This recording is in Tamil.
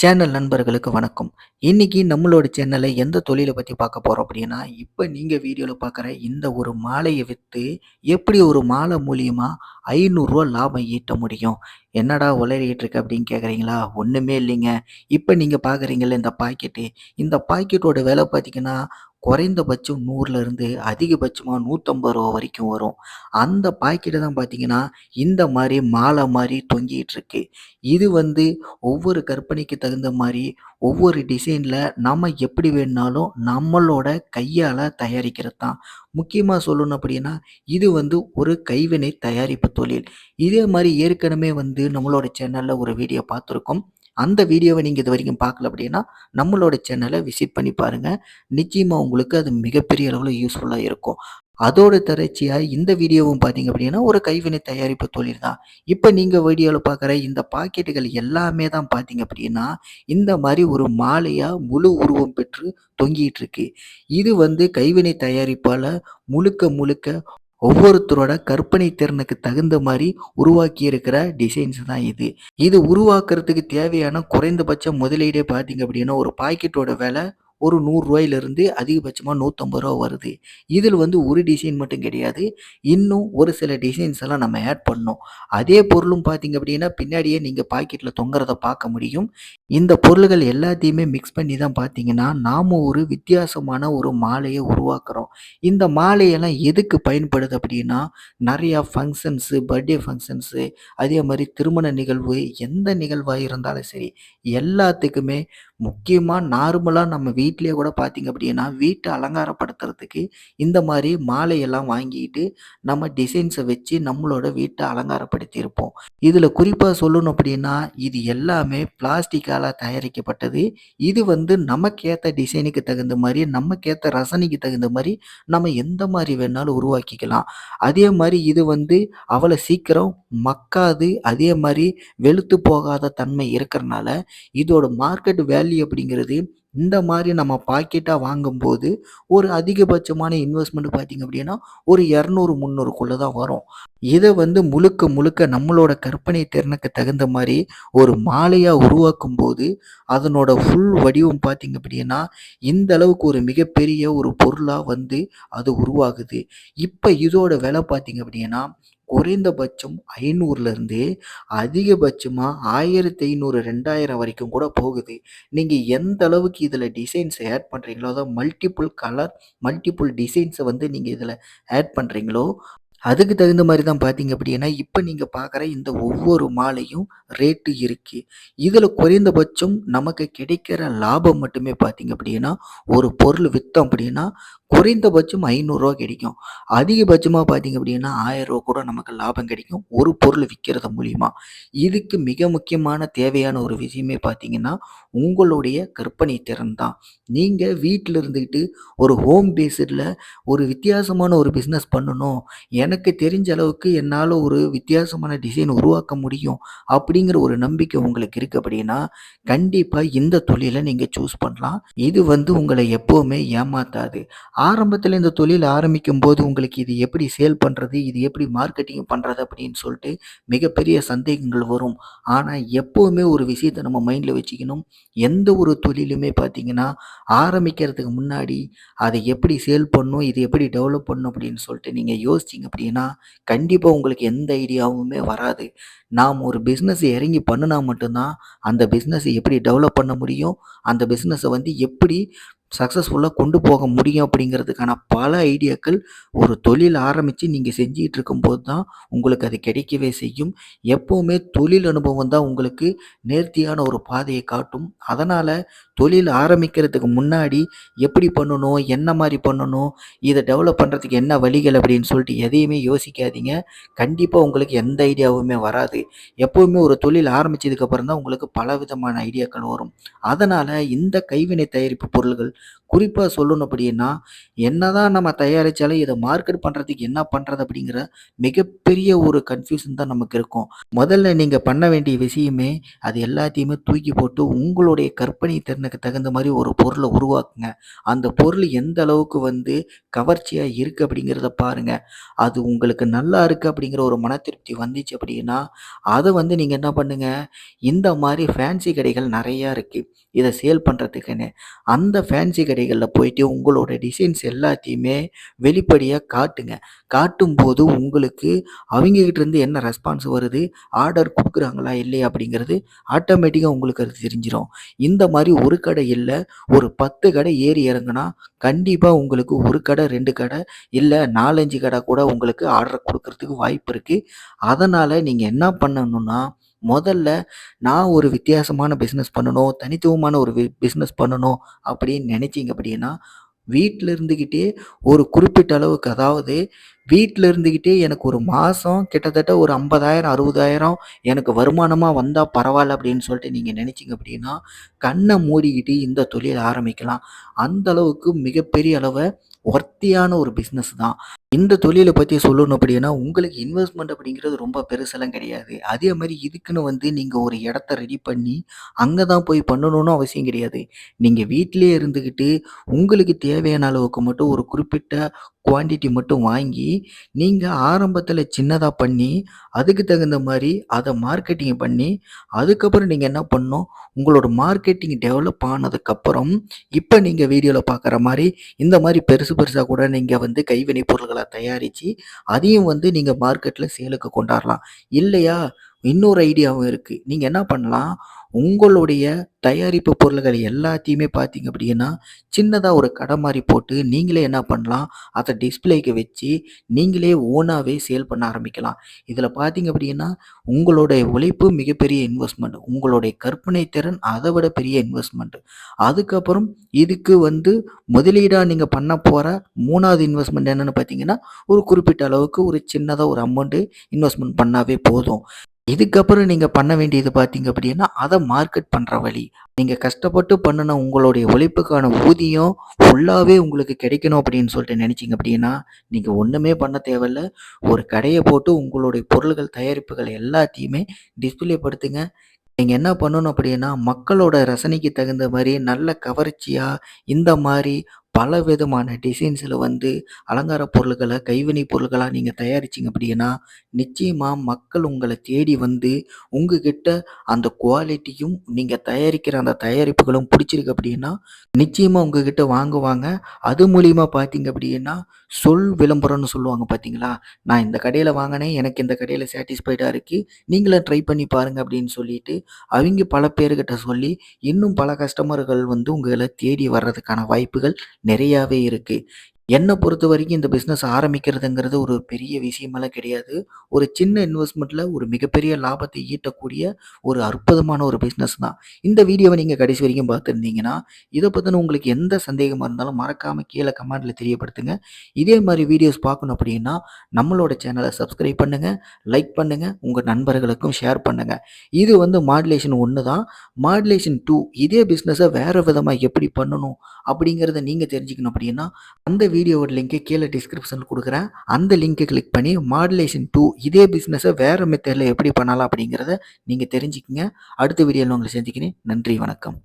சேனல் நண்பர்களுக்கு வணக்கம். இன்னைக்கு நம்மளோட சேனலை எந்த தொழிலை பற்றி பார்க்க போகிறோம் அப்படின்னா, இப்போ நீங்கள் வீடியோவில் பார்க்குற இந்த ஒரு மாலையை விற்று எப்படி ஒரு மாலை மூலியமாக ஐநூறுரூவா லாபம் ஈட்ட முடியும்? என்னடா உளறிட்டு இருக்கு அப்படின்னு கேட்குறீங்களா? ஒன்றுமே இல்லைங்க. இப்போ நீங்கள் பார்க்குறீங்களே இந்த பாக்கெட்டு, இந்த பாக்கெட்டோட விலை பார்த்தீங்கன்னா, குறைந்தபட்சம் நூறுலேருந்து அதிகபட்சமாக நூற்றம்பது ரூபா வரைக்கும் வரும். அந்த பாக்கெட்டை தான் பார்த்தீங்கன்னா, இந்த மாதிரி மாலை மாதிரி தொங்கிட்டு இருக்கு. இது வந்து ஒவ்வொரு கற்பனைக்கு தகுந்த மாதிரி ஒவ்வொரு டிசைனில் நம்ம எப்படி வேணுனாலும் நம்மளோட கையால் தயாரிக்கிறது தான். முக்கியமாக சொல்லணும் அப்படின்னா, இது வந்து ஒரு கைவினை தயாரிப்பு தொழில். இதே மாதிரி ஏற்கனவே வந்து நம்மளோட சேனலில் ஒரு வீடியோ பார்த்துருக்கோம். அந்த வீடியோவை நீங்கள் இது வரைக்கும் பார்க்கல அப்படின்னா, நம்மளோட சேனலை விசிட் பண்ணி பாருங்கள் நிச்சயமாக உங்களுக்கு அது மிகப்பெரிய அளவில் யூஸ்ஃபுல்லாக இருக்கும். அதோட தொடர்ச்சியாக இந்த வீடியோவும் பார்த்தீங்க அப்படின்னா, ஒரு கைவினை தயாரிப்பு தொழில் தான். இப்போ நீங்கள் வீடியோவில் பார்க்குற இந்த பாக்கெட்டுகள் எல்லாமே தான் பார்த்தீங்க அப்படின்னா, இந்த மாதிரி ஒரு மாலையாக முழு உருவம் பெற்று தொங்கிட்டு இருக்கு. இது வந்து கைவினை தயாரிப்பால் முழுக்க முழுக்க ஒவ்வொருத்தரோட கற்பனை திறனுக்கு தகுந்த மாதிரி உருவாக்கி இருக்கிற டிசைன்ஸ் தான் இது. இது உருவாக்குறதுக்கு தேவையான குறைந்தபட்ச முதலீடே பார்த்தீங்க அப்படின்னா, ஒரு பாக்கெட்டோட விலை ஒரு நூறுரூவாயிலிருந்து அதிகபட்சமாக நூற்றம்பது ரூபா வருது. இதில் வந்து ஒரு டிசைன் மட்டும் கிடையாது. இன்னும் ஒரு சில டிசைன்ஸ் எல்லாம் நம்ம ஆட் பண்ணோம். அதே பொருளும் பார்த்தீங்க அப்படின்னா, பின்னாடியே நீங்கள் பாக்கெட்டில் தொங்குறத பார்க்க முடியும். இந்த பொருள்கள் எல்லாத்தையுமே மிக்ஸ் பண்ணி தான் பார்த்தீங்கன்னா, நாம் ஒரு வித்தியாசமான ஒரு மாலையை உருவாக்குறோம். இந்த மாலையெல்லாம் எதுக்கு பயன்படுது அப்படின்னா, நிறையா ஃபங்க்ஷன்ஸு பர்த்டே ஃபங்க்ஷன்ஸு அதே மாதிரி திருமண நிகழ்வு, எந்த நிகழ்வாக இருந்தாலும் சரி, எல்லாத்துக்குமே முக்கியமாக நார்மலாக நம்ம வீட்லேயே கூட பார்த்தீங்க அப்படின்னா, வீட்டை அலங்காரப்படுத்துறதுக்கு இந்த மாதிரி மாலையெல்லாம் வாங்கிட்டு, நம்ம டிசைன்ஸை வச்சு நம்மளோட வீட்டை அலங்காரப்படுத்தியிருப்போம். இதில் குறிப்பாக சொல்லணும் அப்படின்னா, இது எல்லாமே பிளாஸ்டிக்கால் தயாரிக்கப்பட்டது. இது வந்து நமக்கேற்ற டிசைனுக்கு தகுந்த மாதிரி நமக்கேற்ற ரசனைக்கு தகுந்த மாதிரி நம்ம எந்த மாதிரி வேணாலும் உருவாக்கிக்கலாம். அதே மாதிரி இது வந்து அவ்வளோ சீக்கிரம் மக்காது, அதே மாதிரி வெளுத்து போகாத தன்மை இருக்கிறனால, இதோட மார்க்கெட் வேல்யூ அப்படிங்கிறது இந்த மாதிரி நம்ம பாக்கெட்டாக வாங்கும்போது, ஒரு அதிகபட்சமான இன்வெஸ்ட்மெண்ட் பார்த்தீங்க அப்படின்னா, ஒரு 200, 300க்குள்ள தான் வரும். இதை வந்து முழுக்க முழுக்க நம்மளோட கற்பனை திறனுக்கு தகுந்த மாதிரி ஒரு மாலையாக உருவாக்கும் போது அதனோட ஃபுல் வடிவம் பார்த்தீங்க அப்படின்னா, இந்த அளவுக்கு ஒரு மிகப்பெரிய ஒரு பொருளாக வந்து அது உருவாகுது. இப்போ இதோட விலை பார்த்தீங்க அப்படின்னா, குறைந்தபட்சம் ஐநூறுலேருந்தே அதிகபட்சமாக ஆயிரத்தி ஐநூறு ரெண்டாயிரம் வரைக்கும் கூட போகுது. நீங்கள் எந்த அளவுக்கு இதில் டிசைன்ஸை ஆட் பண்ணுறீங்களோ அதாவது மல்டிபிள் கலர், மல்டிபிள் டிசைன்ஸை வந்து நீங்கள் இதில் ஆட் பண்ணுறீங்களோ அதுக்கு தகுந்த மாதிரி தான் பார்த்தீங்க அப்படின்னா, இப்போ நீங்கள் பார்க்குற இந்த ஒவ்வொரு மாலையும் ரேட்டு இருக்குது இதில் குறைந்தபட்சம் நமக்கு கிடைக்கிற லாபம் மட்டுமே பார்த்தீங்க அப்படின்னா, ஒரு பொருள் விற்றோம் அப்படின்னா, குறைந்தபட்சம் ஐநூறுரூவா கிடைக்கும். அதிகபட்சமாக பார்த்தீங்க அப்படின்னா, ரூ. 1000 கூட நமக்கு லாபம் கிடைக்கும். ஒரு பொருள் விற்கிறது மூலிமா இதுக்கு மிக முக்கியமான தேவையான ஒரு விஷயமே பார்த்தீங்கன்னா, உங்களுடைய கற்பனை திறன் தான். நீங்கள் வீட்டில் இருந்துக்கிட்டு ஒரு ஹோம் பேஸ்டில் ஒரு வித்தியாசமான ஒரு பிஸ்னஸ் பண்ணணும். எனக்கு தெரிஞ்ச அளவுக்கு என்னால் ஒரு வித்தியாசமான டிசைன் உருவாக்க முடியும். அப்படிங்கிற ஒரு நம்பிக்கை உங்களுக்கு இருக்கு அப்படின்னா, கண்டிப்பாக இந்த தொழிலை நீங்கள் சூஸ் பண்ணலாம். இது வந்து உங்களை எப்போவுமே ஏமாத்தாது. ஆரம்பத்தில் இந்த தொழில் ஆரம்பிக்கும்போது உங்களுக்கு இது எப்படி சேல் பண்ணுறது இது எப்படி மார்க்கெட்டிங் பண்ணுறது அப்படின்னு சொல்லிட்டு மிகப்பெரிய சந்தேகங்கள் வரும். ஆனால் எப்போவுமே ஒரு விஷயத்தை நம்ம மைண்டில் வச்சுக்கணும். எந்த ஒரு தொழிலுமே பார்த்தீங்கன்னா, ஆரம்பிக்கிறதுக்கு முன்னாடி அதை எப்படி சேல் பண்ணணும்? இது எப்படி டெவலப் பண்ணும் அப்படின்னு சொல்லிட்டு நீங்கள் யோசிச்சீங்க அப்படின்னா, கண்டிப்பாக உங்களுக்கு எந்த ஐடியாவுமே வராது. நாம் ஒரு பிஸ்னஸ் இறங்கி பண்ணுனா மட்டும்தான் அந்த பிஸ்னஸை எப்படி டெவலப் பண்ண முடியும்? அந்த பிஸ்னஸை வந்து எப்படி சக்ஸஸ்ஃபுல்லாக கொண்டு போக முடியும்? அப்படிங்கிறதுக்கான பல ஐடியாக்கள் ஒரு தொழில் ஆரம்பித்து நீங்கள் செஞ்சிகிட்டு இருக்கும்போது தான் உங்களுக்கு அது கிடைக்கவே செய்யும். எப்போவுமே தொழில் அனுபவம் தான் உங்களுக்கு நேர்த்தியான ஒரு பாதையை காட்டும். அதனால் தொழில் ஆரம்பிக்கிறதுக்கு முன்னாடி எப்படி பண்ணணும்? என்ன மாதிரி பண்ணணும்? இதை டெவலப் பண்ணுறதுக்கு என்ன வழிகள்? அப்படின்னு சொல்லிட்டு எதையுமே யோசிக்காதீங்க. கண்டிப்பாக உங்களுக்கு எந்த ஐடியாவுமே வராது. எப்போவுமே ஒரு தொழில் ஆரம்பித்ததுக்கப்புறம் தான் உங்களுக்கு பலவிதமான ஐடியாக்கள் வரும். அதனால் இந்த கைவினை தயாரிப்பு பொருள்கள் குறிப்பாக சொல்லணும் அப்படின்னா, என்னதான் நம்ம தயாரித்தாலும் இதை மார்க்கெட் பண்ணுறதுக்கு என்ன பண்ணுறது அப்படிங்கிற மிகப்பெரிய ஒரு கன்ஃப்யூஷன் தான் நமக்கு இருக்கும். முதல்ல நீங்கள் பண்ண வேண்டிய விஷயமே, அது எல்லாத்தையுமே தூக்கி போட்டு உங்களுடைய கற்பனை திறனுக்கு தகுந்த மாதிரி ஒரு பொருளை உருவாக்குங்க. அந்த பொருள் எந்த அளவுக்கு வந்து கவர்ச்சியாக இருக்குது அப்படிங்கிறத பாருங்க. அது உங்களுக்கு நல்லா இருக்குது அப்படிங்கிற ஒரு மன திருப்தி வந்துச்சு அப்படின்னா, அதை வந்து நீங்கள் என்ன பண்ணுங்க, இந்த மாதிரி ஃபேன்சி கடைகள் நிறையா இருக்குது இதை சேல் பண்ணுறதுக்குன்னு அந்த ஃபேன்சி கடைகளில் போயிட்டு உங்களோட டிசைன்ஸ் எல்லாத்தையுமே வெளிப்படையாக காட்டுங்க. காட்டும்போது உங்களுக்கு அவங்கக்கிட்டேருந்து இருந்து என்ன ரெஸ்பான்ஸ் வருது, ஆர்டர் கொடுக்குறாங்களா இல்லையா அப்படிங்கிறது ஆட்டோமேட்டிக்காக உங்களுக்கு அது தெரிஞ்சிடும் இந்த மாதிரி ஒரு கடை இல்லை ஒரு 10 கடை ஏறி இறங்குனா, கண்டிப்பாக உங்களுக்கு ஒரு கடை, ரெண்டு கடை இல்லை நாலஞ்சு கடை கூட உங்களுக்கு ஆர்டர் கொடுக்கறதுக்கு வாய்ப்பு இருக்குது அதனால் நீங்கள் என்ன பண்ணணும்னா, முதல்ல நான் ஒரு வித்தியாசமான பிஸ்னஸ் பண்ணணும், தனித்துவமான ஒரு வி பண்ணணும் அப்படின்னு நெனைச்சீங்க அப்படின்னா, வீட்டில் இருந்துக்கிட்டே ஒரு குறிப்பிட்ட அளவுக்கு அதாவது வீட்டில் இருந்துக்கிட்டே எனக்கு ஒரு மாதம் கிட்டத்தட்ட ஒரு 50,000 60,000 எனக்கு வருமானமாக வந்தால் பரவாயில்ல அப்படின்னு சொல்லிட்டு நீங்கள் நினச்சிங்க அப்படின்னா, கண்ணை மூடிக்கிட்டு இந்த தொழில் ஆரம்பிக்கலாம். அந்த அளவுக்கு மிகப்பெரிய அளவை ஒர்த்தியான ஒரு பிஸ்னஸ் தான். இந்த தொழிலை பற்றி சொல்லணும் அப்படின்னா, உங்களுக்கு இன்வெஸ்ட்மெண்ட் அப்படிங்கிறது ரொம்ப பெருசெல்லாம் கிடையாது. அதே மாதிரி இதுக்குன்னு வந்து நீங்கள் ஒரு இடத்த ரெடி பண்ணி, அங்கே தான் போய் பண்ணணும்னு அவசியம் கிடையாது. நீங்கள் வீட்டிலேயே இருந்துக்கிட்டு உங்களுக்கு தேவையான அளவுக்கு மட்டும் ஒரு குறிப்பிட்ட குவான்டிட்டி மட்டும் வாங்கி, நீங்கள் ஆரம்பத்தில் சின்னதாக பண்ணி, அதுக்கு தகுந்த மாதிரி அதை மார்க்கெட்டிங் பண்ணி, அதுக்கப்புறம் நீங்கள் என்ன பண்ணணும், உங்களோட மார்க்கெட்டிங் டெவலப் ஆனதுக்கப்புறம், இப்போ நீங்கள் வீடியோவில் பார்க்குற மாதிரி இந்த மாதிரி பெருசு பெருசாக கூட நீங்கள் வந்து கைவினை பொருள்களை தயாரித்து அதையும் வந்து நீங்கள் மார்க்கெட்டில் சேலுக்கு கொண்டாடலாம் இல்லையா, இன்னொரு ஐடியாவும் இருக்குது நீங்கள் என்ன பண்ணலாம், உங்களுடைய தயாரிப்பு பொருள்கள் எல்லாத்தையுமே பார்த்தீங்க அப்படின்னா, சின்னதாக ஒரு கடை மாதிரி போட்டு, நீங்களே என்ன பண்ணலாம், அதை டிஸ்ப்ளேக்கு வச்சு, நீங்களே ஓனாகவே சேல் பண்ண ஆரம்பிக்கலாம். இதில் பார்த்தீங்க அப்படின்னா, உங்களுடைய உழைப்பு மிகப்பெரிய இன்வெஸ்ட்மெண்ட் உங்களுடைய கற்பனை திறன் அதை விட பெரிய இன்வெஸ்ட்மெண்ட் அதுக்கப்புறம் இதுக்கு வந்து முதலீடாக நீங்கள் பண்ண போகிற மூணாவது இன்வெஸ்ட்மெண்ட் என்னன்னு பார்த்தீங்கன்னா, ஒரு குறிப்பிட்ட அளவுக்கு ஒரு சின்னதாக ஒரு அமௌண்ட்டு இன்வெஸ்ட்மெண்ட் பண்ணாவே போதும். இதுக்கப்புறம் நீங்கள் பண்ண வேண்டியது பார்த்தீங்க அப்படின்னா, அதை மார்க்கெட் பண்ணுற வழி. நீங்கள் கஷ்டப்பட்டு பண்ணின உங்களுடைய உழைப்புக்கான ஊதியம் ஃபுல்லாகவே உங்களுக்கு கிடைக்கணும் அப்படின்னு சொல்லிட்டு நினச்சிங்க அப்படின்னா, நீங்கள் ஒன்றுமே பண்ண தேவையில்ல. ஒரு கடையை போட்டு உங்களுடைய பொருள்கள், தயாரிப்புகள் எல்லாத்தையுமே டிஸ்ப்ளே படுத்துங்க. நீங்கள் என்ன பண்ணணும் அப்படின்னா, மக்களோட ரசனைக்கு தகுந்த மாதிரி நல்ல கவர்ச்சியாக இந்த மாதிரி பல விதமான டிசைன்ஸில் வந்து அலங்கார பொருள்களை கைவினை பொருள்களாக நீங்கள் தயாரிச்சீங்க அப்படின்னா, நிச்சயமாக மக்கள் உங்களை தேடி வந்து, உங்ககிட்ட அந்த குவாலிட்டியும், நீங்கள் தயாரிக்கிற அந்த தயாரிப்புகளும் பிடிச்சிருக்கு அப்படின்னா, நிச்சயமாக உங்ககிட்ட வாங்குவாங்க. அது மூலிமா பார்த்தீங்க அப்படின்னா, சொல் விளம்பரம்னு சொல்லுவாங்க பார்த்தீங்களா? நான் இந்த கடையில் வாங்கினேன் எனக்கு இந்த கடையில் சாட்டிஸ்ஃபைடாக இருக்குது நீங்களும் ட்ரை பண்ணி பாருங்கள் அப்படின்னு சொல்லிட்டு, அவங்க பல பேர்கிட்ட சொல்லி, இன்னும் பல கஸ்டமர்கள் வந்து உங்களை தேடி வர்றதுக்கான வாய்ப்புகள் நிறையாவே இருக்கு. என்னை பொறுத்த வரைக்கும் இந்த பிஸ்னஸ் ஆரம்பிக்கிறதுங்கிறது ஒரு பெரிய விஷயமெல்லாம் கிடையாது. ஒரு சின்ன இன்வெஸ்ட்மெண்ட்டில் ஒரு மிகப்பெரிய லாபத்தை ஈட்டக்கூடிய ஒரு அற்புதமான ஒரு பிஸ்னஸ் தான். இந்த வீடியோவை நீங்கள் கடைசி வரைக்கும் பார்த்துருந்தீங்கன்னா இதை பற்றின உங்களுக்கு எந்த சந்தேகமாக இருந்தாலும் மறக்காமல் கீழே கமெண்ட்ல தெரியப்படுத்துங்க. இதே மாதிரி வீடியோஸ் பார்க்கணும் அப்படின்னா, நம்மளோட சேனலை சப்ஸ்கிரைப் பண்ணுங்கள் லைக் பண்ணுங்கள் உங்கள் நண்பர்களுக்கும் ஷேர் பண்ணுங்கள் இது வந்து மாடுலேஷன் ஒன்று தான். மாடுலேஷன் டூ இதே பிஸ்னஸை வேறு விதமாக எப்படி பண்ணணும் அப்படிங்கிறத நீங்கள் தெரிஞ்சுக்கணும் அப்படின்னா, அந்த வீடியோவோட லிங்கை கீழே டிஸ்கிரிப்ஷனில் கொடுக்குறேன் அந்த லிங்கை கிளிக் பண்ணி மாடுலேஷன் டூ இதே பிஸ்னஸை வேறு மெத்தடில் எப்படி பண்ணலாம் அப்படிங்கிறத நீங்கள் தெரிஞ்சுக்கங்க. அடுத்த வீடியோவில் உங்களை செஞ்சுக்கினேன் நன்றி, வணக்கம்.